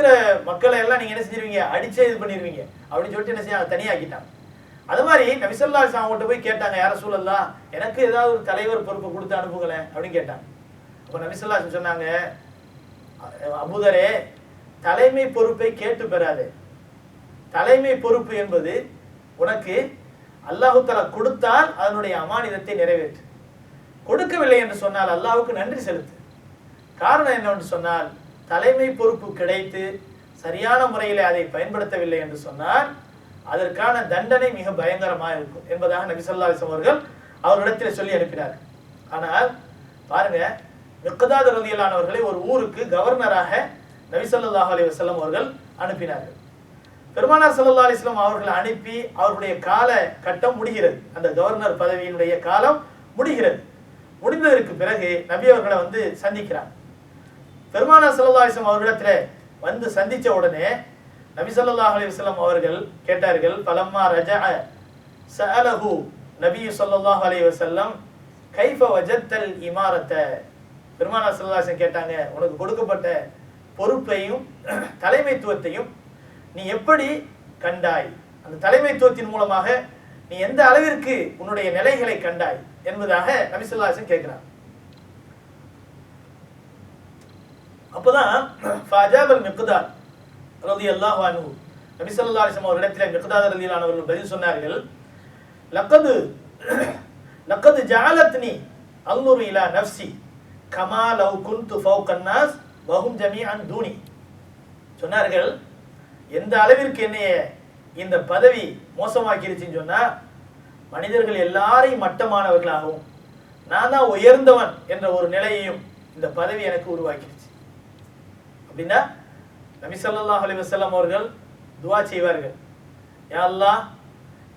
இருக்கிற மக்களை எல்லாம் நீங்க என்ன செஞ்சிருவீங்க? அடிச்சே இது பண்ணிடுவீங்க அப்படின்னு சொல்லிட்டு என்ன செய்ய தனியாக்கிட்டாங்க. அது மாதிரி நபிசல்லா அவங்கள்ட்ட போய் கேட்டாங்க யார சூழல்லாம் எனக்கு ஏதாவது ஒரு தலைவர் பொறுப்பை கொடுத்து அனுப்புங்களேன் அப்படின்னு கேட்டாங்க. அப்போ நபிசல்லா சொன்னாங்க அபுதரே தலைமை பொறுப்பை கேட்டு பெறாது. தலைமை பொறுப்பு என்பது உனக்கு அல்லாஹு தலா கொடுத்தால் அதனுடைய அமானிதத்தை நிறைவேற்று. கொடுக்கவில்லை என்று சொன்னால் அல்லாஹுக்கு நன்றி செலுத்து. காரணம் என்னவென்று சொன்னால் தலைமை பொறுப்பு கிடைத்து சரியான முறையில் அதை பயன்படுத்தவில்லை என்று சொன்னால் அதற்கான தண்டனை மிக பயங்கரமாக இருக்கும் என்பதாக நபிசல்லாசம் அவர்கள் அவரிடத்தில் சொல்லி அனுப்பினார். ஆனால் பாருங்க மிக்கதாத் ரலியல்லானவர்களை ஒரு ஊருக்கு கவர்னராக நபி அலி வசல்லம் அவர்கள் அனுப்பினார்கள். பெருமானார் சல்லா அலிஸ்லாம் அவர்களை அனுப்பி அவருடைய கால கட்டம் முடிகிறது. அந்த கவர்னர் பதவியினுடைய காலம் முடிகிறது. முடிந்ததற்கு பிறகு நபி அவர்களை வந்து சந்திக்கிறார். பெருமானா சல்லாஹிஸ்லம் அலைஹி அவர்களிடத்துல வந்து சந்திச்ச உடனே நபி சொல்லாஹ் அலைஹி அவர்கள் கேட்டார்கள் பலம்மா ரஜஅ சஅலஹு நபி சொல்லாஹ் அலி வசல்லம் கைஃப வஜத்தல் இமாரத்தை? பெருமானா ஸல்லல்லாஹு கேட்டாங்க உனக்கு கொடுக்கப்பட்ட பொறுப்பையும் தலைமைத்துவத்தையும் நீ எப்படி கண்டாய்? அந்த தலைமைத்துவத்தின் மூலமாக நீ எந்த அளவிற்கு உன்னுடைய நிலைகளை கண்டாய்? என்பதாக நபி கேட்கிறான் அலைஹி வஸல்லம் கேட்கிறார் அப்பதான் ஃபஜாபல் மிக்தார் ரலியல்லாஹு அன்ஹு நபி ஸல்லல்லாஹு அலைஹி வஸல்லம் அவரிடத்தில் மிக்தார் ரலியல்லாஹு அவர்கள் பதில் சொன்னார்கள் லக்கது லக்கது ஜாலத்னி அல்லுரு இலா நஃப்சி கமா லவ் குந்து ஃபௌகன் நாஸ் வஹும் ஜமீஅன் தூனி. சொன்னார்கள் எந்த அளவிற்கு என்னைய இந்த பதவி மோசமாக்கிருச்சுன்னு சொன்னால் மனிதர்கள் எல்லாரையும் மட்டமானவர்களாகவும் நான் தான் உயர்ந்தவன் என்ற ஒரு நிலையையும் இந்த பதவி எனக்கு உருவாக்கிடுச்சு அப்படின்னா நபி ஸல்லல்லாஹு அலைஹி வஸல்லம் அவர்கள் துவா செய்வார்கள். யா அல்லாஹ்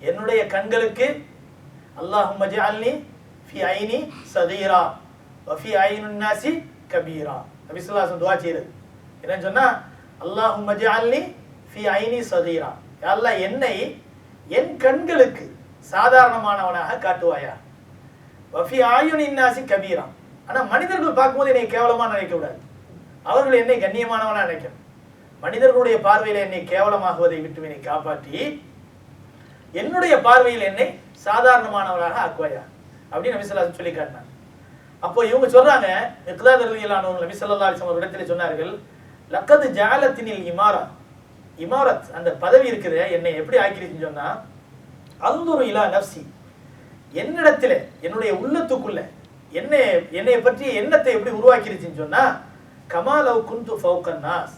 என்னுடைய கண்களுக்கு அல்லாஹும்ம ஜஅல்னி ஃபி ஐனி சதீரா வஃபி ஐனுன்னாசி கபீரா. நபி ஸல்லல்லாஹு துவா வஸல்லம் என்னன்னு சொன்னா அல்லாஹும்ம ஜஅல்னி ஃபி ஐனி சதீரா யா அல்லா என்னை என் கண்களுக்கு சாதாரணமானவனாக காட்டுவாயா? வஃபி ஆயுன் இன்னாசி கபீரா. ஆனா மனிதர்கள் பார்க்கும்போது என்னை கேவலமா நினைக்க கூடாது அவர்கள் என்னை கண்ணியமானவனாக நினைக்கணும். மனிதர்களுடைய பார்வையில் என்னை கேவலமாகுவதை விட்டு என்னை காப்பாற்றி என்னுடைய பார்வையில் என்னை சாதாரணமானவராக ஆக்குவாயா? அப்படின்னு நபிசல்லா சொல்லி காட்டினார் அப்போ இவங்க சொல்றாங்க மிக்தாத் ரலியல்லாஹு நபி ஸல்லல்லாஹு ஒரு இடத்துல சொன்னார்கள் லக்கது ஜாலத்தினில் இமாரா. இமாரத் அந்த பதவி இருக்குது என்னை எப்படி ஆக்கிருச்சுன்னு சொன்னா அந்துரு இலா நப்சி என்னிடத்துல என்னுடைய உள்ளத்துக்குள்ள என்னை என்னை பற்றி எண்ணத்தை எப்படி உருவாக்கிருச்சுன்னு சொன்னா கமாலவ் குந்து ஃபவுகன்னாஸ் நாஸ்.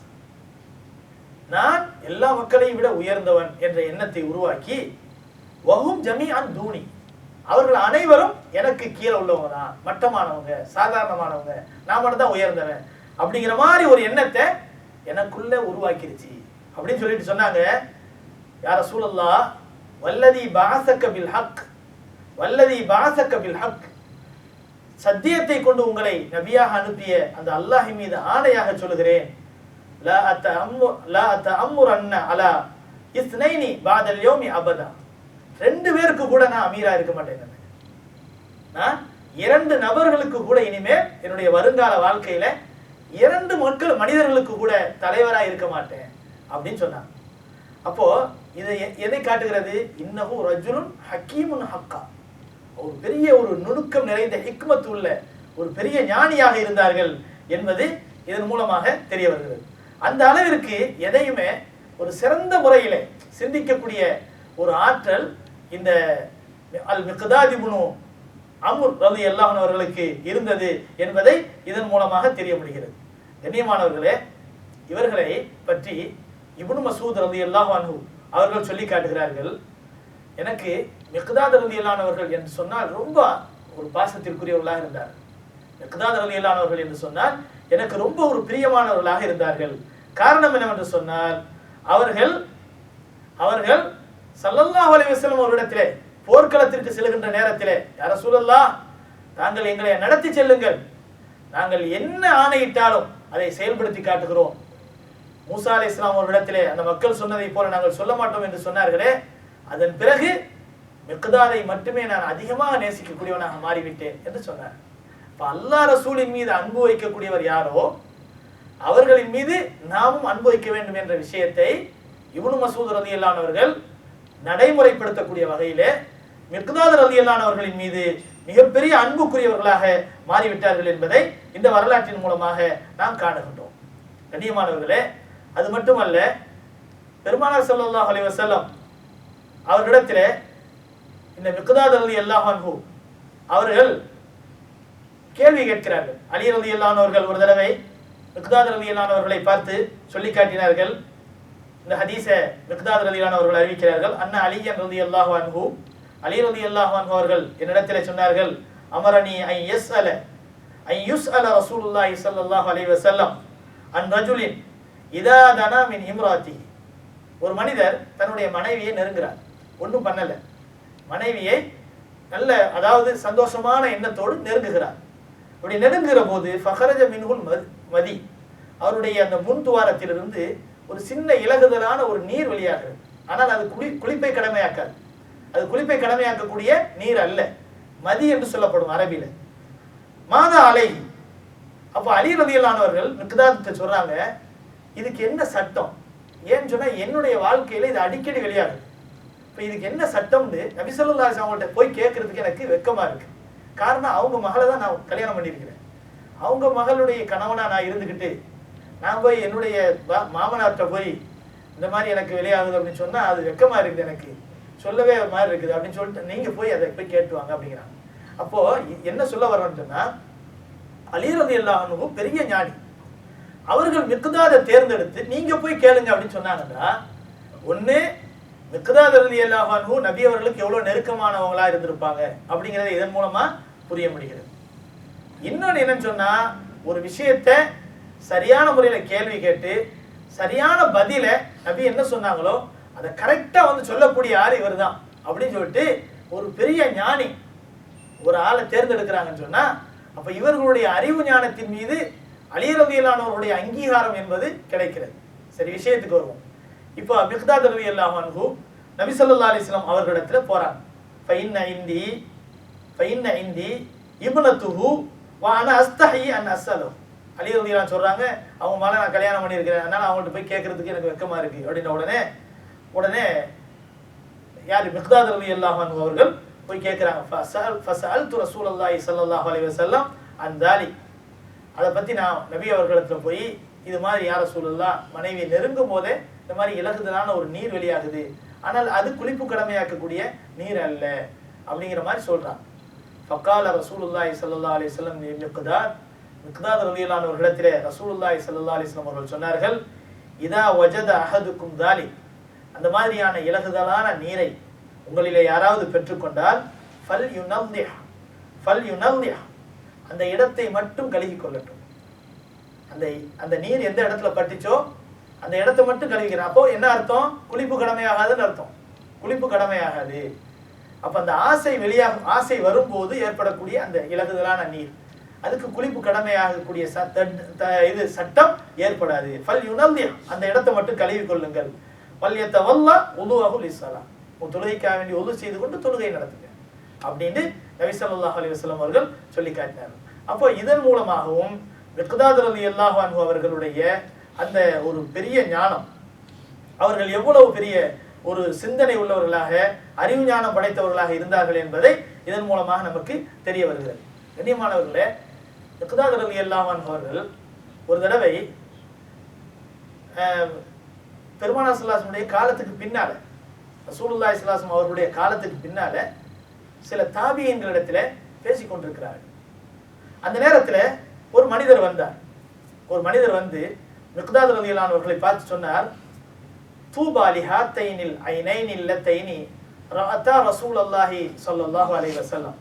நான் எல்லா மக்களையும் விட உயர்ந்தவன் என்ற எண்ணத்தை உருவாக்கி வஹும் ஜமீஅன் தூணி. அவர்கள் அனைவரும் எனக்கு கீழே உள்ளவங்க தான் மட்டமானவங்க சாதாரணமானவங்க நான் மட்டும் தான் உயர்ந்தவன் அப்படிங்கிற மாதிரி ஒரு எண்ணத்தை எனக்குள்ள உருவாக்கிருச்சு அப்படின்னு சொல்லிட்டு சொன்னாங்க. யார சூழல்லா வல்லதி பாசக்க பில் ஹக் வல்லதி பாசக்க பில் ஹக். சத்தியத்தை கொண்டு உங்களை நபியாக அனுப்பிய அந்த அல்லாஹி மீது ஆணையாக சொல்லுகிறேன். லா அத்தஅம்மு லா அண்ணா அலா இஸ்னைனி பாதல் யோமி அபதா. ரெண்டு பேருக்கு கூட நான் அமீரா இருக்க மாட்டேன் நான். இரண்டு நபர்களுக்கு கூட இனிமேல் என்னுடைய வருங்கால வாழ்க்கையில இரண்டு மக்கள் மனிதர்களுக்கு கூட தலைவரா இருக்க மாட்டேன் அப்படின்னு சொன்னாங்க. அப்போ இதை எ- எதை காட்டுகிறது? இன்னமும் ரஜுலுன் ஹக்கீமுன் ஹக்கா. ஒரு பெரிய ஒரு நுணுக்கம் நிறைந்த ஹிக்மத் உள்ள ஒரு பெரிய ஞானியாக இருந்தார்கள் என்பது இதன் மூலமாக தெரிய வருகிறது. அந்த அளவிற்கு எதையுமே ஒரு சிறந்த முறையிலே சிந்திக்கக்கூடிய ஒரு ஆற்றல் இந்த அல் மிகதாதிபுனு அமுர் ரலி அல்லாஹன் அவர்களுக்கு இருந்தது என்பதை இதன் மூலமாக தெரிய முடிகிறது கண்ணியமானவர்களே இவர்களை பற்றி இபுனு மசூத் ரலி அல்லாஹ் அவர்கள் சொல்லி காட்டுகிறார்கள் எனக்கு மிக்தாத் ரலி என்று சொன்னால் ரொம்ப ஒரு பாசத்திற்குரியவர்களாக இருந்தார். மிக்தாத் ரலி என்று சொன்னால் எனக்கு ரொம்ப ஒரு பிரியமானவர்களாக இருந்தார்கள். காரணம் என்னவென்று சொன்னால் அவர்கள் அவர்கள் ஸல்லல்லாஹு செல்லும் ஒரு அவரிடத்திலே போர்க்களத்திற்கு செல்கின்ற நேரத்திலே யார சூழல்லா தாங்கள் எங்களை நடத்தி செல்லுங்கள். நாங்கள் என்ன ஆணையிட்டாலும் அதை செயல்படுத்தி காட்டுகிறோம். மூசா அலி இஸ்லாம் இடத்திலே அந்த மக்கள் சொன்னதை போல நாங்கள் சொல்ல மாட்டோம் என்று சொன்னார்களே அதன் பிறகு மிக்தாரை மட்டுமே நான் அதிகமாக நேசிக்கக்கூடியவனாக மாறிவிட்டேன் என்று சொன்னார். இப்போ அல்லா ரசூலின் மீது அன்பு வைக்கக்கூடியவர் யாரோ அவர்களின் மீது நாமும் அன்பு வைக்க வேண்டும் என்ற விஷயத்தை இவனு மசூத் ரலியல்லானவர்கள் நடைமுறைப்படுத்தக்கூடிய வகையிலே மிர்குதாத் ரலியல்லானவர்களின் மீது மிகப்பெரிய அன்புக்குரியவர்களாக மாறிவிட்டார்கள் என்பதை இந்த வரலாற்றின் மூலமாக நாம் காணுகின்றோம். கண்ணியமானவர்களே அது மட்டுமல்ல பெருமானார் ஸல்லல்லாஹு அலைஹி வஸல்லம் அவர்களிடத்திலே இந்த மிக்தாத் அலி அல்லாஹ் அவர்கள் கேள்வி கேட்கிறார்கள். அலி அலி அல்லானவர்கள் ஒரு தடவை மிக்தாத் அலி அல்லானவர்களை பார்த்து சொல்லி காட்டினார்கள். இந்த ஹதீஸை மிக்தாத் அலி அல்லானவர்கள் அறிவிக்கிறார்கள். அண்ணா அலியன் ரலி அல்லாஹ் அன்ஹு அலி ரலி அல்லாஹ் அவர்கள் என்னிடத்தில் சொன்னார்கள் அமரணி ஐ எஸ் அல ஐ யுஸ் அல ரசூலுல்லாஹி ஸல்லல்லாஹு அலைஹி வஸல்லம் அன் ரஜுலின் இதா தனா மின் இம்ராத்தி ஒரு மனிதர் தன்னுடைய மனைவியை நெருங்குறார் ஒன்றும் பண்ணலை. மனைவியை நல்ல அதாவது சந்தோஷமான எண்ணத்தோடு நெருங்குகிறார். அப்படி நெருங்குகிற போது ஃபஹரஜ மின்ஹுல் மதி- அவருடைய அந்த முன் துவாரத்திலிருந்து ஒரு சின்ன இலகுதலான ஒரு நீர் வெளியாகிறது. ஆனால் அது குளி குளிப்பை கடமையாக்காது. அது குளிப்பை கடமையாக்கக்கூடிய நீர் அல்ல. மதி என்று சொல்லப்படும் அரபியில். மாதா அலை அப்போ அலி ரதியலானவர்கள் மிக்தாத்தை சொல்றாங்க இதுக்கு என்ன சட்டம்? ஏன்னு சொன்னால் என்னுடைய வாழ்க்கையில் இது அடிக்கடி வெளியாகுது. இப்போ இதுக்கு என்ன சட்டம்னு நபிசல்லா அவங்கள்ட்ட போய் கேட்கறதுக்கு எனக்கு வெக்கமாக இருக்கு. காரணம் அவங்க மகளை தான் நான் கல்யாணம் பண்ணியிருக்கிறேன். அவங்க மகளுடைய கணவனாக நான் இருந்துக்கிட்டு நான் போய் என்னுடைய மாமனார்கிட்ட போய் இந்த மாதிரி எனக்கு வெளியாகுது அப்படின்னு சொன்னால் அது வெக்கமாக இருக்குது எனக்கு. சொல்லவே மாதிரி இருக்குது அப்படின்னு சொல்லிட்டு நீங்கள் போய் அதை போய் கேட்டு வாங்க அப்படிங்கிறாங்க. அப்போது என்ன சொல்ல வரோன்னு சொன்னால் அலிரதி அல்லாஹனும் பெரிய ஞானி. அவர்கள் மிக்குதாத தேர்ந்தெடுத்து நீங்கள் போய் கேளுங்க அப்படின்னு சொன்னாங்கன்னா ஒன்று மிக்குதாத் அலி அல்லாஹானு நபி அவர்களுக்கு எவ்வளவு நெருக்கமானவங்களா இருந்திருப்பாங்க அப்படிங்கறத இதன் மூலமா புரிய முடிகிறது. இன்னொன்னு என்னன்னு சொன்னா ஒரு விஷயத்த சரியான முறையில கேள்வி கேட்டு சரியான பதில நபி என்ன சொன்னாங்களோ அதை கரெக்டா வந்து சொல்லக்கூடிய ஆள் இவர்தான் அப்படின்னு சொல்லிட்டு ஒரு பெரிய ஞானி ஒரு ஆளை தேர்ந்தெடுக்கிறாங்கன்னு சொன்னா அப்ப இவர்களுடைய அறிவு ஞானத்தின் மீது அலிரதியிலானவருடைய அங்கீகாரம் என்பது கிடைக்கிறது. சரி விஷயத்துக்கு வருவோம். இப்போ மிக்தாத் ரவி அல்லாஹு நபி ஸல்லல்லாஹு அலிஸ்லாம் அவர்களிடத்துல போறாங்க. ஃபைன் ஐந்தி ஃபைன் ஐந்தி இப்னத்துஹு வ அன அஸ்தஹி அன் அஸ்ஸலு. அலி ரலியல்லாஹு சொல்றாங்க அவங்க மேலே நான் கல்யாணம் பண்ணியிருக்கிறேன். அதனால அவங்கள்ட்ட போய் கேட்கறதுக்கு எனக்கு வெக்கமா இருக்கு. அப்படின்ன உடனே உடனே யார்? மிக்தாத் ரவி அல்லாஹன் அவர்கள் போய் கேட்குறாங்க ஃபசல் ஃபசல்து ரசூலுல்லாஹி ஸல்லல்லாஹு அலைஹி வஸல்லம் அன் தாலிக். அதை பற்றி நான் நபி அவர்களிடத்துல போய் இது மாதிரி யார் சூழல்லா மனைவி நெருங்கும் போதே இந்த மாதிரி இலகுதலான ஒரு நீர் வெளியாகுது. ஆனால் அது குளிப்பு கடமையாக்கக்கூடிய நீர் அல்ல அப்படிங்கிற மாதிரி சொல்றான். ஃபக்கால ரசூலுல்லாஹி ஸல்லல்லாஹு அலைஹி வஸல்லம் மிக்தாத் மிக்தாத் ஒரு இடத்திலே ஸல்லல்லாஹு அலைஹி வஸல்லம் அவர்கள் சொன்னார்கள் இதா வஜத அஹதுக்கும் தாலி அந்த மாதிரியான இலகுதலான நீரை உங்களிலே யாராவது பெற்றுக்கொண்டால் ஃபல் யுனல்லிஹ் ஃபல் யுனல்லிஹ் அந்த இடத்தை மட்டும் கழுகி கொள்ளட்டும். அந்த அந்த நீர் எந்த இடத்துல பட்டுச்சோ அந்த இடத்தை மட்டும் கழுவிக்கிறேன் அப்போ என்ன அர்த்தம்? குளிப்பு கடமையாகாதுன்னு அர்த்தம். குளிப்பு கடமையாகாது. அப்ப அந்த ஆசை வெளியாகும் ஆசை வரும்போது ஏற்படக்கூடிய அந்த இலகுதலான நீர். அதுக்கு குளிப்பு கடமையாகக்கூடிய ச- த- இது சட்டம் ஏற்படாது. பல் யுனல்லிஹ் அந்த இடத்தை மட்டும் கழுவி கொள்ளுங்கள். பல்யத்தை வல்லா உதுவாகு இஸ்லாம் உன் தொழுகைக்காக வேண்டி உது செய்து கொண்டு தொழுகை நடத்துங்க. அப்படின்னு நபி அலி அலைஹி அவர்கள் சொல்லி காட்டினார் அப்போ இதன் மூலமாகவும் மிக்தாத் ரலியல்லாஹு அன்ஹு அவர்களுடைய அந்த ஒரு பெரிய ஞானம். அவர்கள் எவ்வளவு பெரிய ஒரு சிந்தனை உள்ளவர்களாக அறிவு ஞானம் படைத்தவர்களாக இருந்தார்கள் என்பதை இதன் மூலமாக நமக்கு தெரிய வருகிறது. கண்ணியமானவர்களே மிக்தாத் ரலியல்லாஹு அவர்கள் ஒரு தடவை பெருமானா சுல்லாசனுடைய காலத்துக்கு பின்னால சூலுல்லாய் சுல்லாசம் அவர்களுடைய காலத்துக்கு பின்னால சில தாபியங்களிடத்துல பேசிக்கொண்டிருக்கிறார்கள் அந்த நேரத்தில் ஒரு மனிதர் வந்தார். ஒரு மனிதர் வந்து மிக்தாத் ரலியல்லானவர்களை பார்த்து சொன்னார் தூபா லிஹாத்தைனில் ஐனைனில் லத்தைனி ரசூல் அல்லாஹி சொல்லல்லாஹு அலைஹி வசல்லாம்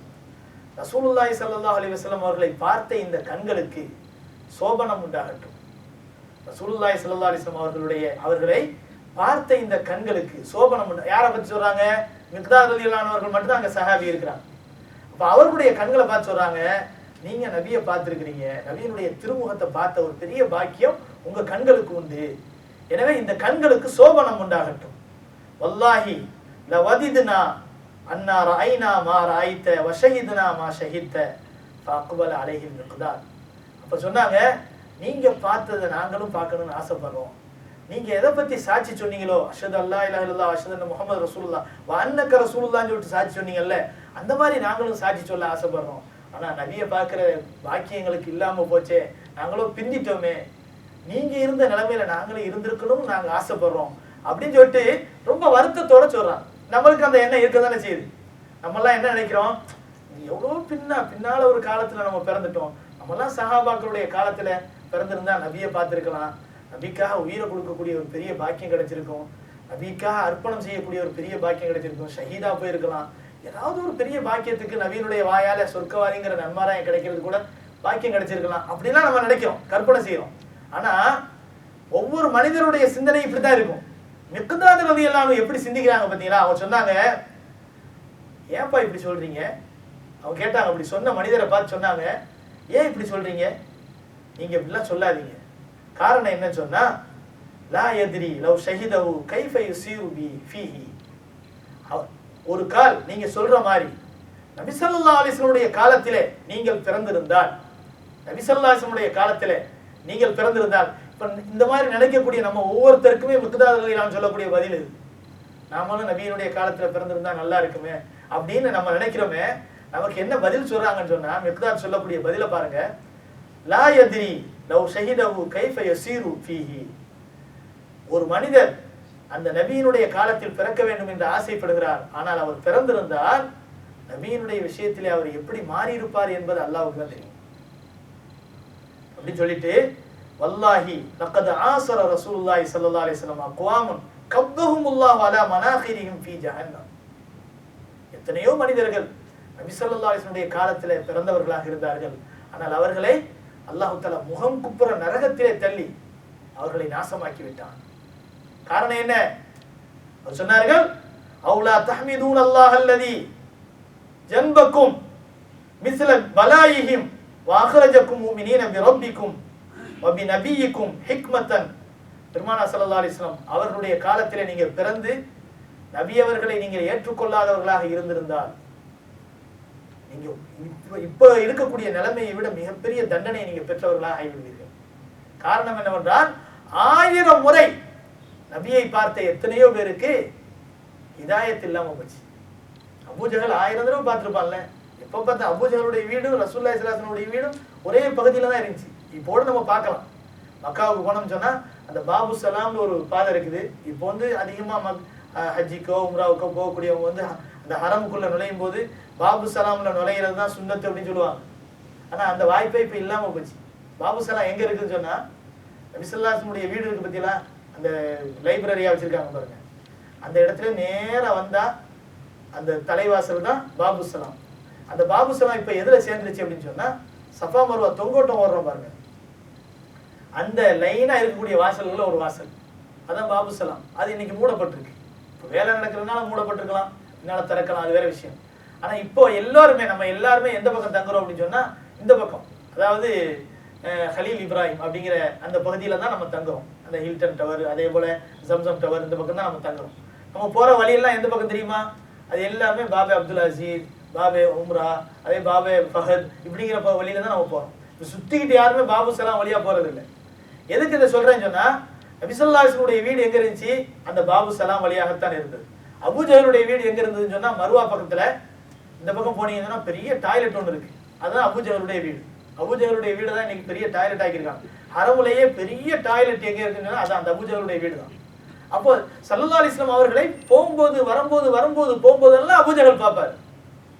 ரசூலுல்லாஹி சல்லாஹ் அலி வஸல்லம் அவர்களை பார்த்த இந்த கண்களுக்கு சோபனம் உண்டாகட்டும். ரசூலுல்லாஹி சல்லா அலிஸ்லாம் அவர்களுடைய அவர்களை பார்த்த இந்த கண்களுக்கு சோபனம் உண்டா யாரை பற்றி சொல்றாங்க? மிக்தாத் ரலியல்லானவர்கள் மட்டும்தான் அங்கே சஹாபி இருக்கிறாங்க அப்போ அவர்களுடைய கண்களை பார்த்து சொல்றாங்க நீங்க நபியை பார்த்துருக்கிறீங்க நபியினுடைய திருமுகத்தை பார்த்த ஒரு பெரிய பாக்கியம் உங்க கண்களுக்கு உண்டு. எனவே இந்த கண்களுக்கு சோபனம் உண்டாகட்டும். வல்லாஹி லவதிதுனா அன்னா ராயினா மா ராயித்த வஷஹிதுனா மா ஷஹித்த ஃபஅக்பல அலைஹில் மிக்தாத் அப்போ சொன்னாங்க நீங்க பார்த்ததை நாங்களும் பார்க்கணும்னு ஆசைப்படுறோம். நீங்க எதை பத்தி சாட்சி சொன்னீங்களோ அஷத் அல்லா இல்லா இல்லா அஷத் முகமது ரசூல்லா வன்னக்க ரசூல்லான்னு சொல்லிட்டு சாட்சி சொன்னீங்கல்ல அந்த மாதிரி நாங்களும் சாட்சி சொல்ல ஆசைப்படுறோம். ஆனா நபியை பார்க்குற பாக்கியங்களுக்கு இல்லாம போச்சே நாங்களும் பிந்திட்டோமே நீங்க இருந்த நிலைமையில நாங்களும் இருந்திருக்கணும்னு நாங்க ஆசைப்படுறோம். அப்படின்னு சொல்லிட்டு ரொம்ப வருத்தத்தோட சொல்றான். நம்மளுக்கு அந்த எண்ணம் இருக்க தானே செய்யுது. நம்மெல்லாம் என்ன நினைக்கிறோம்? எவ்வளோ பின்னா பின்னால ஒரு காலத்துல நம்ம பிறந்துட்டோம். நம்மலாம் சஹாபாக்களுடைய காலத்துல பிறந்திருந்தா நபியை பார்த்திருக்கலாம். நபிக்காக உயிரை கொடுக்கக்கூடிய ஒரு பெரிய பாக்கியம் கிடைச்சிருக்கும். நபிக்காக அர்ப்பணம் செய்யக்கூடிய ஒரு பெரிய பாக்கியம் கிடைச்சிருக்கும். ஷஹீதா போயிருக்கலாம். ஏதாவது ஒரு பெரிய பாக்கியத்துக்கு நவீனுடைய வாயால சொர்க்கவாதிங்கிற நன்மாராயம் கிடைக்கிறது கூட பாக்கியம் கிடைச்சிருக்கலாம். அப்படிலாம் நம்ம நினைக்கிறோம். கற்பனை செய்யறோம் ஆனா ஒவ்வொரு மனிதருடைய சிந்தனை இப்படித்தான் இருக்கும். மிக்குதாத ரவி எல்லாம் எப்படி சிந்திக்கிறாங்க பாத்தீங்களா அவங்க சொன்னாங்க ஏன்பா இப்படி சொல்றீங்க? அவங்க கேட்டாங்க அப்படி சொன்ன மனிதரை பார்த்து சொன்னாங்க. ஏன் இப்படி சொல்றீங்க? நீங்க இப்படிலாம் சொல்லாதீங்க. காரணம் என்னன்னு சொன்னா லா எதிரி லவ் ஷஹிதவு கைஃபை யுசீரு பி ஃபீஹி. அவ- ஒரு கால் நீங்க சொல்ற மாதிரி நபிசல்லா அலிஸ்லனுடைய காலத்திலே நீங்கள் பிறந்திருந்தால் நபிசல்லா அலிஸ்லனுடைய காலத்திலே நீங்கள் பிறந்திருந்தால். இப்போ இந்த மாதிரி நினைக்கக்கூடிய நம்ம ஒவ்வொருத்தருக்குமே முக்குதாதர்களை நான் சொல்லக்கூடிய பதில் இது. நாமளும் நபியினுடைய காலத்தில் பிறந்திருந்தா நல்லா இருக்குமே அப்படின்னு நம்ம நினைக்கிறோமே. நமக்கு என்ன பதில் சொல்றாங்கன்னு சொன்னா மிக்தார் சொல்லக்கூடிய பதில பாருங்க. லா எதிரி லவ் ஷஹிதவு கைஃப சீரு ஃபீஹி. ஒரு மனிதர் அந்த நபியினுடைய காலத்தில் பிறக்க வேண்டும் என்று ஆசைப்படுகிறார். ஆனால் அவர் பிறந்திருந்தால் நபியினுடைய விஷயத்திலே அவர் எப்படி மாறியிருப்பார் என்பது அல்லாவுக்கு தான் தெரியும். அப்படின்னு சொல்லிட்டு வல்லாஹி லக்கத் ஆசர ரசூலுல்லாஹி ஸல்லல்லாஹு அலைஹி வஸல்லம் அக்வாமுன் கப்பஹுமுல்லாஹு அலா மனாகிரிஹிம் ஃபீ ஜஹன்னம். எத்தனையோ மனிதர்கள் நபி ஸல்லல்லாஹு அலைஹி வஸல்லம் காலத்தில் பிறந்தவர்களாக இருந்தார்கள். ஆனால் அவர்களை அல்லாஹு தஆலா முகம் குப்புற நரகத்திலே தள்ளி அவர்களை நாசமாக்கி விட்டான். காரணம் என்ன? அவர் சொன்னார்கள் அவுலா தஹ்மிதூன் அல்லாஹ் அல்லதி ஜன்பக்கும் மிஸ்ல பலாயிஹிம் வாஹரஜக்கும் முமினீன பிரப்பிக்கும் வபி நபியிக்கும் ஹிக்மத்தன். பெருமானா சல்லா அலிஸ்லாம் அவர்களுடைய காலத்தில் நீங்கள் பிறந்து நபியவர்களை நீங்கள் ஏற்றுக்கொள்ளாதவர்களாக இருந்திருந்தால் நீங்க இப்ப- இருக்கக்கூடிய நிலைமையை விட மிகப்பெரிய தண்டனையை நீங்க பெற்றவர்களாக ஆகிவிடுவீர்கள். காரணம் என்னவென்றால் ஆயிரம் முறை நபியை பார்த்த எத்தனையோ பேருக்கு இதாயத்து இல்லாம போச்சு. அபூஜகல் ஆயிரம் தடவை பார்த்திருப்பான்ல. இப்போ பார்த்தா அபூஜகளுடைய வீடும் ரசூல்லா இஸ்லாசனுடைய வீடும் ஒரே பகுதியில் தான் இருந்துச்சு. இப்போ நம்ம பார்க்கலாம். மக்காவுக்கு போனோம்னு சொன்னால் அந்த பாபு சலாம்னு ஒரு பாதை இருக்குது. இப்போ வந்து அதிகமாக மக் ஹஜ்ஜிக்கோ உம்ராவுக்கோ போகக்கூடியவங்க வந்து அந்த ஹரமுக்குள்ளே நுழையும் போது பாபு சலாமில் நுழையிறது தான் சுண்ணத்து அப்படின்னு சொல்லுவாங்க. ஆனால் அந்த வாய்ப்பே இப்போ இல்லாமல் போச்சு. பாபு சலாம் எங்கே இருக்குன்னு சொன்னால் நபிசல்லாசனுடைய வீடு இருக்கு பற்றிலாம் அந்த லைப்ரரியாக வச்சுருக்காங்க பாருங்கள் அந்த இடத்துல நேராக வந்தால் அந்த தலைவாசல் தான் பாபு சலாம். அந்த பாபு சலாம் இப்ப எதுல சேர்ந்துருச்சு அப்படின்னு சொன்னா சஃபா மருவா தொங்கோட்டம் ஓடுறோம் பாருங்க. அந்த லைனா இருக்கக்கூடிய வாசல்களில் ஒரு வாசல். அதான் பாபு சலாம். அது இன்னைக்கு மூடப்பட்டிருக்கு. இப்போ வேலை நடக்கிறதுனால மூடப்பட்டிருக்கலாம். என்னால திறக்கலாம் அது வேற விஷயம். ஆனா இப்போ எல்லாருமே நம்ம எல்லாருமே எந்த பக்கம் தங்குறோம் அப்படின்னு சொன்னா இந்த பக்கம். அதாவது ஹலீல் இப்ராஹிம் அப்படிங்கிற அந்த பகுதியில தான் நம்ம தங்குறோம். அந்த ஹில்டன் டவர் அதே போல ஜம்சம் டவர் இந்த பக்கம் தான் நம்ம தங்குறோம். நம்ம போற வழியெல்லாம் எந்த பக்கம் தெரியுமா? அது எல்லாமே பாபே அப்துல் அசீஸ் பாபே உம்ரா அதே பாபே ஃபஹத் இப்படிங்கிற வழியில தான் நம்ம போறோம். இப்போ சுத்திக்கிட்டு யாருமே பாபு சலாம் வழியா போறது இல்லை எதுக்கு இதை சொல்றேன்னு சொன்னா நபிசல்லாசனுடைய வீடு எங்க இருந்துச்சு? அந்த பாபு சலாம் வழியாகத்தான் இருந்தது. அபூஜஹலுடைய வீடு எங்க இருந்ததுன்னு சொன்னா மருவா பக்கத்துல இந்த பக்கம் போனீங்கன்னா பெரிய டாய்லெட் ஒன்று இருக்கு. அதுதான் அபுஜஹலுடைய வீடு. அபூஜஹலுடைய வீடு தான் இன்னைக்கு பெரிய டாய்லெட் ஆக்கியிருக்காங்க. அரவுலேயே பெரிய டாய்லெட் எங்க இருக்குன்னு சொன்னால் அது அந்த அபூஜஹலுடைய வீடு தான். அப்போ சல்லா அலிஸ்லாம் அவர்களை போகும்போது வரும்போது வரும்போது போகும்போதெல்லாம் அபுஜகல் பார்ப்பாரு.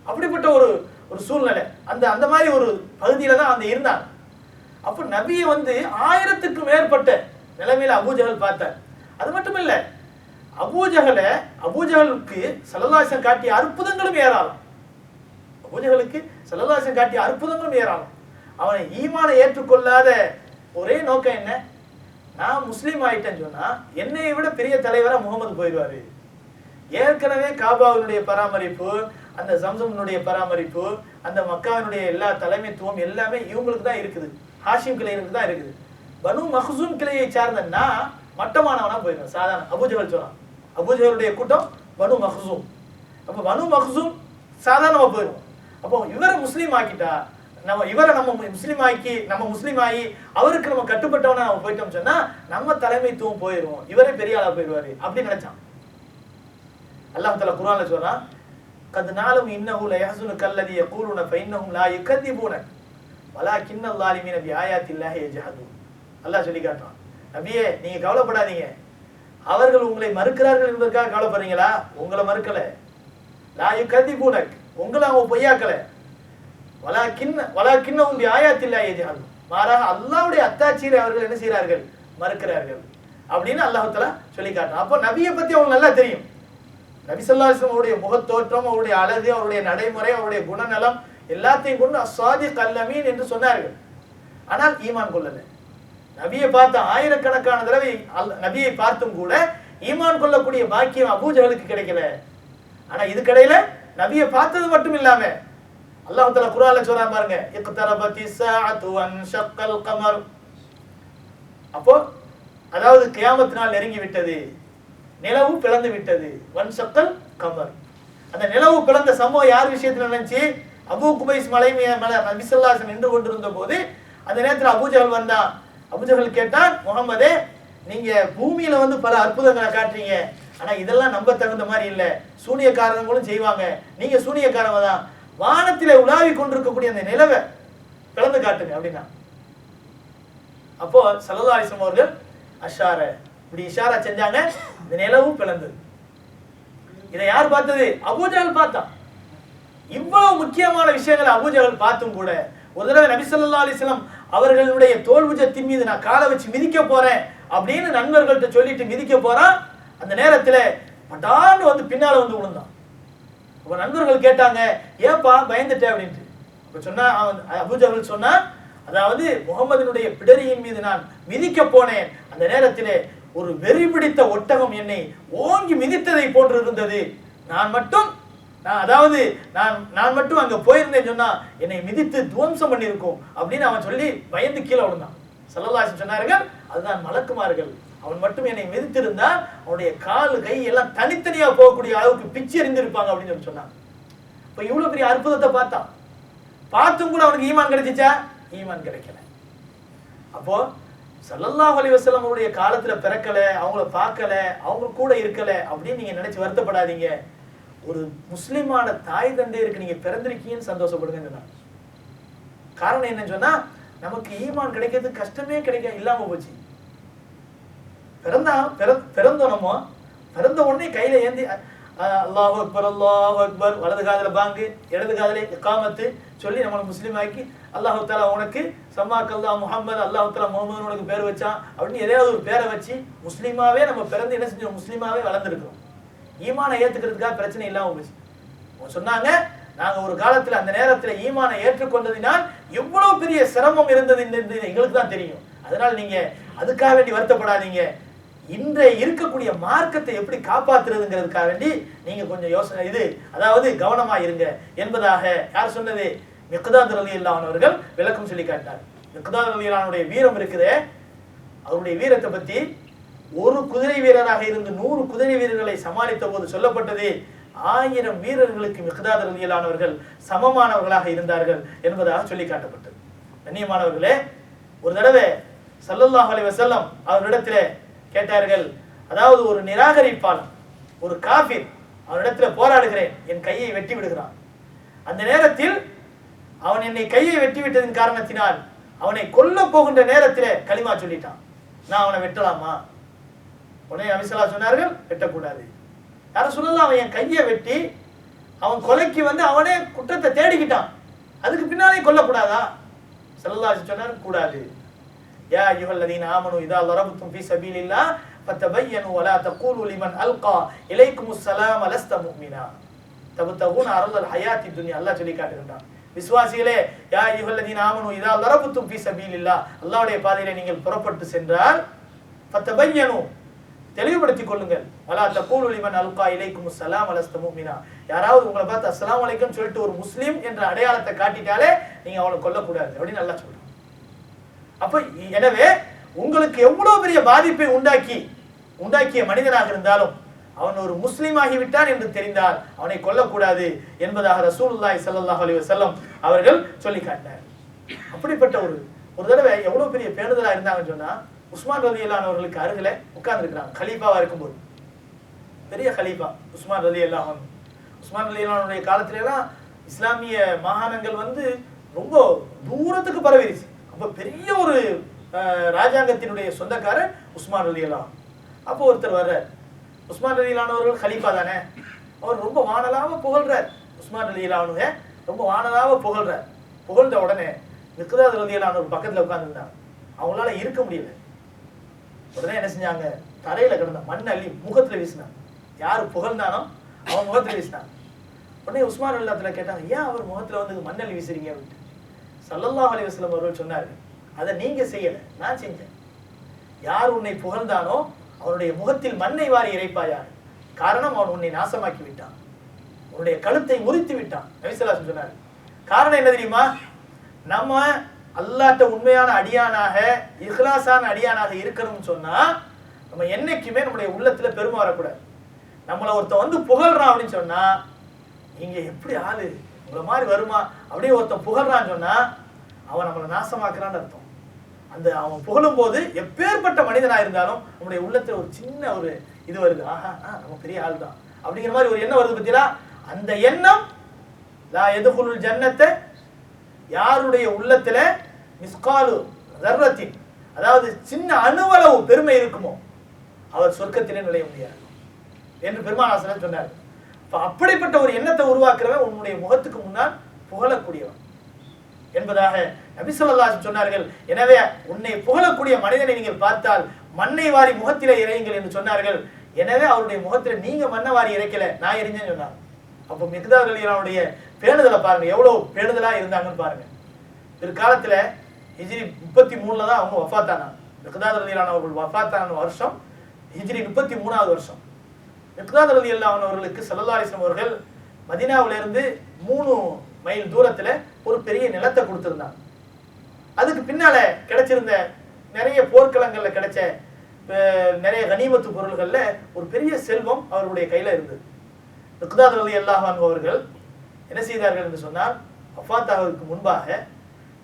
அப்படிப்பட்ட ஒரு ஒரு சூழ்நிலை. அந்த அந்த மாதிரி ஒரு பகுதியில தான் அந்த இருந்தான். அப்போ நபியை வந்து ஆயிரத்துக்கு மேற்பட்ட நிலைமையில அபூஜகல் பார்த்தார். அது மட்டும் இல்ல அபூஜஹலை அபூஜஹலுக்கு சல்லல்லாசன் காட்டிய அற்புதங்களும் ஏராளம். அபூஜஹலுக்கு சல்லல்லாசன் காட்டிய அற்புதங்களும் ஏராளம். அவனை ஈமானை ஏற்றுக்கொள்ளாத ஒரே நோக்கம் என்ன? நான் முஸ்லீம் ஆயிட்டேன்னு சொன்னா என்னை விட பெரிய தலைவரா முகமது போயிடுவாரு. ஏற்கனவே காபாவினுடைய பராமரிப்பு அந்த ஜம்சம்னுடைய பராமரிப்பு அந்த மக்காவினுடைய எல்லா தலைமைத்துவம் எல்லாமே இவங்களுக்கு தான் இருக்குது. ஹாஷிம் கிளையினுக்கு தான் இருக்குது. பனு மஹ்சூம் கிளையை சார்ந்தன்னா மட்டமானவனா போயிடும் சாதாரண அபூஜகல் சொன்னான் அபூஜகலுடைய கூட்டம் பனு மஹ்சூம். அப்போ பனு மஹ்சூம் சாதாரணமா போயிடும் அப்போ இவரை முஸ்லீம் ஆக்கிட்டா நம்ம இவரை நம்ம முஸ்லீம் ஆக்கி நம்ம முஸ்லீம் ஆகி அவருக்கு நம்ம கட்டுப்பட்டவனா நம்ம போயிட்டோம் சொன்னா நம்ம தலைமைத்துவம் போயிடும் இவரே பெரிய ஆளா போயிடுவாரு. அப்படின்னு நினைச்சான். அல்லாஹ் தலா குரான்ல சொல்றான் قد نعلم انه ல யஹ்சுனு கல்லதி யகூலுன ஃபைன்னஹும் லா யுகதிபூன வலாக்கின்ன ல்லாலிமீன பி ஆயாத்தில்லாஹி யஜஹதுன் அல்லாஹ் சொல்லி காட்டுறான் நபியே நீங்க கவலைப்படாதீங்க. அவர்கள் உங்களை மறுக்கிறார்கள் என்பதற்காக கவலைப்படுறீங்களா? உங்களை மறுக்கல. லா யுகதிபூனக் உங்களை அவங்க பொய்யாக்கல. வலாக்கின் வலாக்கின் உங்க ஆயாத்தில்லா யஜஹதுன் மாறாக அல்லாவுடைய அத்தாட்சியில் அவர்கள் என்ன செய்கிறார்கள்? மறுக்கிறார்கள். அப்படின்னு அல்லாஹ் சொல்லி காட்டுறான் அப்போ நபியை பத்தி அவங்களுக்கு நல்லா தெரியும். நபிசல்லாஸ்லம் அவருடைய முகத்தோற்றம் அவருடைய அழகு அவருடைய நடைமுறை அவருடைய குணநலம் எல்லாத்தையும் கொண்டு அஸ்வாதி கல்லமீன் என்று சொன்னார்கள். ஆனால் ஈமான் கொள்ளல. நபியை பார்த்த ஆயிரக்கணக்கான தடவை அல்- நபியை பார்த்தும் கூட ஈமான் கொள்ளக்கூடிய பாக்கியம் அபூஜகளுக்கு கிடைக்கல. ஆனா இதுக்கடையில நபியை பார்த்தது மட்டும் இல்லாம அல்லாஹ் தலா குரால சொல்றான் பாருங்க இக்தரபத்தி ஸாஅத்து வன் கமர். அப்போ அதாவது கியாமத் நாள் நெருங்கி விட்டது. நிலவு பிளந்து விட்டது. வன் சக்கல் கமர். அந்த நிலவு பிளந்த சம்பவம் யார் விஷயத்தில் நினைச்சு அபு குபைஸ் மலை மீ- மேல நபிசல்லாசன் நின்று கொண்டிருந்த போது அந்த நேரத்தில் அபுஜகல் வந்தான். அபுஜகல் கேட்டான் முகமதே நீங்க பூமியில வந்து பல அற்புதங்களை காட்டுறீங்க. ஆனா இதெல்லாம் நம்ப தகுந்த மாதிரி இல்ல. சூனியக்காரங்களும் செய்வாங்க. நீங்க சூனியக்காரங்க தான் வானத்தில உலாவி கொண்டிருக்கக்கூடிய அந்த நிலவை பிளந்து காட்டுங்க அப்படின்னா. அப்போ சல்லல்லாஹு அவர்கள் அஷார இப்படி இஷாரா செஞ்சாங்க. இந்த நிலவும் பிளந்தது. இதை யார் பார்த்தது? அபூஜகல் பார்த்தான் இவ்வளவு முக்கியமான விஷயங்களை அபூஜகல் பார்த்தும் கூட ஒரு தடவை நபிசல்லா அலிஸ்லாம் அவர்களுடைய தோல்புஜத்தின் மீது நான் காலை வச்சு மிதிக்க போறேன் அப்படின்னு நண்பர்கள்ட்ட சொல்லிட்டு மிதிக்க போறான். அந்த நேரத்துல பட்டான்னு வந்து பின்னால வந்து விழுந்தான். அப்ப நண்பர்கள் கேட்டாங்க ஏப்பா பயந்துட்டேன் அப்படின்ட்டு. அப்ப சொன்னா அவன் சொன்னா அதாவது முகமதினுடைய பிடரியின் மீது நான் மிதிக்க போனேன். அந்த நேரத்திலே ஒரு வெறி பிடித்த ஒட்டகம் என்னை ஓங்கி மிதித்ததை போன்று இருந்தது நான் மட்டும் நான் அதாவது நான் நான் மட்டும் அங்கே போயிருந்தேன் சொன்னால் என்னை மிதித்து துவம்சம் பண்ணியிருக்கும் அப்படின்னு அவன் சொல்லி பயந்து கீழே விழுந்தான். செல்லலாசி சொன்னார்கள் அதுதான் மலக்குமார்கள். அவன் மட்டும் என்னை மிதித்திருந்தா அவனுடைய கால் கை எல்லாம் தனித்தனியா போகக்கூடிய அளவுக்கு பிச்சு எறிந்திருப்பாங்க அப்படின்னு சொல்லி சொன்னான். இப்போ இவ்வளோ பெரிய அற்புதத்தை பார்த்தான். பார்த்தும் கூட அவனுக்கு ஈமான் கிடைச்சிச்சா? ஈமான் கிடைக்கல. அப்போ சல்லல்லா அலைஹி அவருடைய காலத்துல பிறக்கல அவங்கள பார்க்கல அவங்க கூட இருக்கல அப்படின்னு நீங்க நினைச்சு வருத்தப்படாதீங்க. ஒரு முஸ்லிமான தாய் தந்தையருக்கு நீங்க பிறந்திருக்கீங்கன்னு சந்தோஷப்படுங்கன்னு காரணம் என்னன்னு சொன்னா நமக்கு ஈமான் கிடைக்கிறது கஷ்டமே கிடைக்க இல்லாம போச்சு. பிறந்தா பிற- பிறந்தோம் நம்ம. பிறந்த உடனே கையில ஏந்தி அல்லாஹு அக்பர் அல்லாஹு அக்பர். வலது காதுல பாங்கு இடது காதுல காமத்து சொல்லி நம்மளை முஸ்லீம் ஆக்கி அல்லாஹு தாலா உனக்கு சம்மாக்கல்லா முகமது அல்லாஹு தாலா முகமது உனக்கு பேர் வச்சான் அப்படின்னு எதையாவது ஒரு பேரை வச்சு முஸ்லீமாவே நம்ம பிறந்து என்ன செஞ்சோம்? முஸ்லீமாவே வளர்ந்துருக்கோம் ஈமானை ஏத்துக்கிறதுக்காக பிரச்சனை இல்லாம போச்சு. அவங்க சொன்னாங்க நாங்க ஒரு காலத்துல அந்த நேரத்துல ஈமானை ஏற்றுக்கொண்டதினால் எவ்வளவு பெரிய சிரமம் இருந்தது எங்களுக்கு தான் தெரியும். அதனால நீங்க அதுக்காக வேண்டி வருத்தப்படாதீங்க. இன்றைய இருக்கக்கூடிய மார்க்கத்தை எப்படி காப்பாத்துறதுங்கிறதுக்காக வேண்டி நீங்க கொஞ்சம் யோசனை இது அதாவது கவனமா இருங்க என்பதாக யார் சொன்னது? மிக்தாத் அலி அவர்கள் விளக்கம் சொல்லி காட்டார் மிக்தாத் அலி வீரம் இருக்குதே. அவருடைய வீரத்தை பத்தி ஒரு குதிரை வீரராக இருந்து நூறு குதிரை வீரர்களை சமாளித்த போது சொல்லப்பட்டது ஆயிரம் வீரர்களுக்கு மிகதாத் ரலியலானவர்கள் சமமானவர்களாக இருந்தார்கள் என்பதாக சொல்லி காட்டப்பட்டது. கண்ணியமானவர்களே ஒரு தடவை ஸல்லல்லாஹு அலைஹி வஸல்லம் அவரிடத்திலே கேட்டார்கள் அதாவது ஒரு நிராகரிப்பாளன் ஒரு காஃபிர் அவனிடத்துல போராடுகிறேன் என் கையை வெட்டி விடுகிறான். அந்த நேரத்தில் அவன் என்னை கையை வெட்டி விட்டதின் காரணத்தினால் அவனை கொல்ல போகின்ற நேரத்திலே களிமா சொல்லிட்டான். நான் அவனை வெட்டலாமா? உடனே அமிசலா சொன்னார்கள் வெட்டக்கூடாது. யாரும் சொல்லலாம் அவன் என் கையை வெட்டி அவன் கொலைக்கு வந்து அவனே குற்றத்தை தேடிக்கிட்டான். அதுக்கு பின்னாலே கொல்லக்கூடாதா? செல்லல்லாஹு சொன்னார் கூடாது. யா அய்யுஹல்லதீன ஆமனு இதா ضربتم في سبيل الله فتبينوا ولا تقولوا لمن القى اليكم السلام لست مؤمنا தபுத்தகுன் அரல் ஹயாத்தி துன்யா அல்லாஹ் சொல்லி காட்டுகின்றான் விசுவாசிகளே யா அய்யுஹல்லதீன ஆமனு இதா ضربتم في سبيل الله அல்லாஹ்வுடைய பாதையிலே நீங்கள் புறப்பட்டு சென்றால் ஃபத்தபையனு தெளிவுபடுத்திக் கொள்ளுங்கள் வலா தக்கூலு லிமன் அல்கா இலைக்கும் சலாம் அலஸ்த முஃமினா யாராவது உங்களை பார்த்து அஸ்ஸலாமு அலைக்கும் சொல்லிட்டு ஒரு முஸ்லீம் என்ற அடையாளத்தை காட்டிட்டாலே நீங்க அவனை கொல்லக்கூடாது அப்படின்னு நல்லா சொல்றான் அப்ப எனவே உங்களுக்கு எவ்வளவு பெரிய பாதிப்பை உண்டாக்கி உண்டாக்கிய மனிதனாக இருந்தாலும் அவன் ஒரு முஸ்லீம் ஆகிவிட்டான் என்று தெரிந்தால் அவனை கொல்லக்கூடாது என்பதாக ரசூலுல்லாஹி சல்லாஹ் அலி வசல்லம் அவர்கள் சொல்லி காட்டினார். அப்படிப்பட்ட ஒரு ஒரு தடவை எவ்வளவு பெரிய பேருதலா இருந்தாங்கன்னு சொன்னா உஸ்மான் ரலியல்லானவர்களுக்கு அருகில உட்கார்ந்துருக்கிறாங்க. கலீஃபாவா இருக்கும்போது. பெரிய கலீஃபா உஸ்மான் ரலி அல்லாஹன் உஸ்மான் அலி அல்லானுடைய காலத்துல எல்லாம் இஸ்லாமிய மாகாணங்கள் வந்து ரொம்ப தூரத்துக்கு பரவிருச்சு. அப்போ பெரிய ஒரு ராஜாங்கத்தினுடைய சொந்தக்காரர் உஸ்மான் ரலியலாம் அப்போ ஒருத்தர் வர்றார். உஸ்மான் ரலியலானவர்கள் ஹலீஃபா தானே? அவர் ரொம்ப வானலாம புகழ்றார். உஸ்மான் ரலியலானுங்க ரொம்ப வானலாம புகழ்றார். புகழ்ந்த உடனே மிக்தாத் ரலி அல்லாஹ் பக்கத்தில் உட்கார்ந்துருந்தாங்க அவங்களால இருக்க முடியல. உடனே என்ன செஞ்சாங்க? தரையில கிடந்த மண் அள்ளி முகத்துல வீசினாங்க. யார் புகழ்ந்தானோ அவன் முகத்துல வீசினாங்க உடனே உஸ்மான் அல்லாத்துல கேட்டாங்க ஏன் அவர் முகத்துல வந்து மண் அள்ளி வீசுறீங்க? அப்படின்ட்டு. சல்லல்லா அலைஹி வஸல்லம் அவர்கள் சொன்னார்கள் அதை நீங்கள் செய்யலை நான் செஞ்சேன். யார் உன்னை புகழ்ந்தானோ அவனுடைய முகத்தில் மண்ணை வாரி இறைப்பாயார் காரணம் அவன் உன்னை நாசமாக்கி விட்டான். உன்னுடைய கழுத்தை முறித்து விட்டான். நபிசல்லாசன் சொன்னார். காரணம் என்ன தெரியுமா? நம்ம அல்லாட்ட உண்மையான அடியானாக இஹ்லாசான அடியானாக இருக்கணும்னு சொன்னா நம்ம என்னைக்குமே நம்முடைய உள்ளத்துல பெருமை வரக்கூடாது நம்மளை ஒருத்தன் வந்து புகழ்றான் அப்படின்னு சொன்னா நீங்க எப்படி ஆளு? உங்களை மாதிரி வருமா? அப்படியே ஒருத்தன் புகழ்றான்னு சொன்னா அவன் நம்மளை நாசமாக்குறான்னு அர்த்தம். அந்த அவன் புகழும் போது எப்பேற்பட்ட மனிதனா இருந்தாலும் நம்முடைய உள்ளத்துல ஒரு சின்ன ஒரு இது வருது. ஆஹா நம்ம பெரிய ஆள் தான். அப்படிங்கிற மாதிரி ஒரு எண்ணம் வருது பத்தியா? அந்த எண்ணம் லா எதுகுலுல் ஜன்னத்தை யாருடைய உள்ளத்துல மிஸ்காலு தர்ரத்தின் அதாவது சின்ன அணுவளவு பெருமை இருக்குமோ அவர் சொர்க்கத்திலே நுழைய முடியாது. என்று பெருமானாசனர் சொன்னார் அப்படிப்பட்ட ஒரு எண்ணத்தை உருவாக்குறவன் உன்னுடைய முகத்துக்கு முன்னால் புகழக்கூடியவன். என்பதாக நபி சொன்னார்கள். எனவே உன்னை புகழக்கூடிய மனிதனை நீங்கள் பார்த்தால் மண்ணை வாரி முகத்திலே இறையுங்கள் என்று சொன்னார்கள். எனவே அவருடைய முகத்தில் நீங்க மண்ணை வாரி இறைக்கல நான் எரிஞ்சேன்னு சொன்னாங்க அப்போ மிக்தார் அலியனுடைய பேணுதலை பாருங்க எவ்வளவு பேணுதலா இருந்தாங்கன்னு பாருங்க. பிற்காலத்துல ஹிஜ்ரி முப்பத்தி மூணுல தான் அவங்க வஃபாத்தானாங்க மிக்தார் அவர்கள் வஃபாத்தான வருஷம் ஹிஜ்ரி முப்பத்தி மூணாவது வருஷம். மிக்தாத் அலி அவர்களுக்கு சல்லல்லாஹிஸ்லம் அவர்கள் மதினாவிலிருந்து மூணு மைல் தூரத்தில் ஒரு பெரிய நிலத்தை கொடுத்துருந்தாங்க. அதுக்கு பின்னால கிடைச்சிருந்த நிறைய போர்க்களங்களில் கிடைச்ச நிறைய கனிமத்து பொருள்களில் ஒரு பெரிய செல்வம் அவருடைய கையில் இருந்தது. மிக்தாத் அலி அல்லாஹான் அவர்கள் என்ன செய்தார்கள் என்று சொன்னால் அஃபாத்தாவிற்கு முன்பாக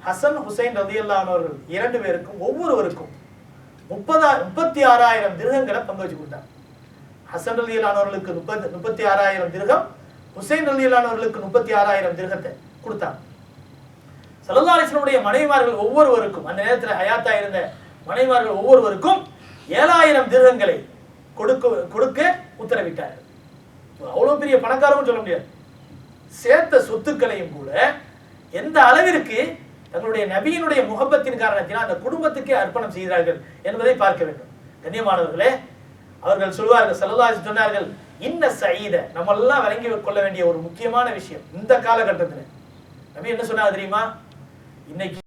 ஹசன் ஹுசைன் ரதி அல்லாஹர்கள் இரண்டு பேருக்கும் ஒவ்வொருவருக்கும் முப்பதா முப்பத்தி ஆறாயிரம் திருகங்களை பங்கு வச்சு கொடுத்தாங்க. ஹசன் ரலியலானவர்களுக்கு முப்பத்தி முப்பத்தி ஆறாயிரம் திருகம் ஹுசைன் ரலியலானவர்களுக்கு முப்பத்தி ஆறாயிரம் திருகத்தை கொடுத்தாங்க. சல்லல்லா மனைவிமார்கள் ஒவ்வொருவருக்கும் அந்த நேரத்தில் ஹயாத்தா இருந்த மனைவிமார்கள் ஒவ்வொருவருக்கும் ஏழாயிரம் திருகங்களை கொடுக்க கொடுக்க உத்தரவிட்டார்கள். அவ்வளவு பெரிய பணக்காரவும் சொல்ல முடியாது. சேர்த்த சொத்துக்களையும் கூட எந்த அளவிற்கு தங்களுடைய நபியினுடைய முகப்பத்தின் காரணத்தினால் அந்த குடும்பத்துக்கே அர்ப்பணம் செய்கிறார்கள் என்பதை பார்க்க வேண்டும். கண்ணியமானவர்களே அவர்கள் சொல்வார்கள் சல்லல்லாஹு சொன்னார்கள் இன்ன சயீத. நம்ம எல்லாம் விளங்கி கொள்ள வேண்டிய ஒரு முக்கியமான விஷயம் இந்த காலகட்டத்தில். நம்ம என்ன சொன்னா தெரியுமா? இன்னைக்கு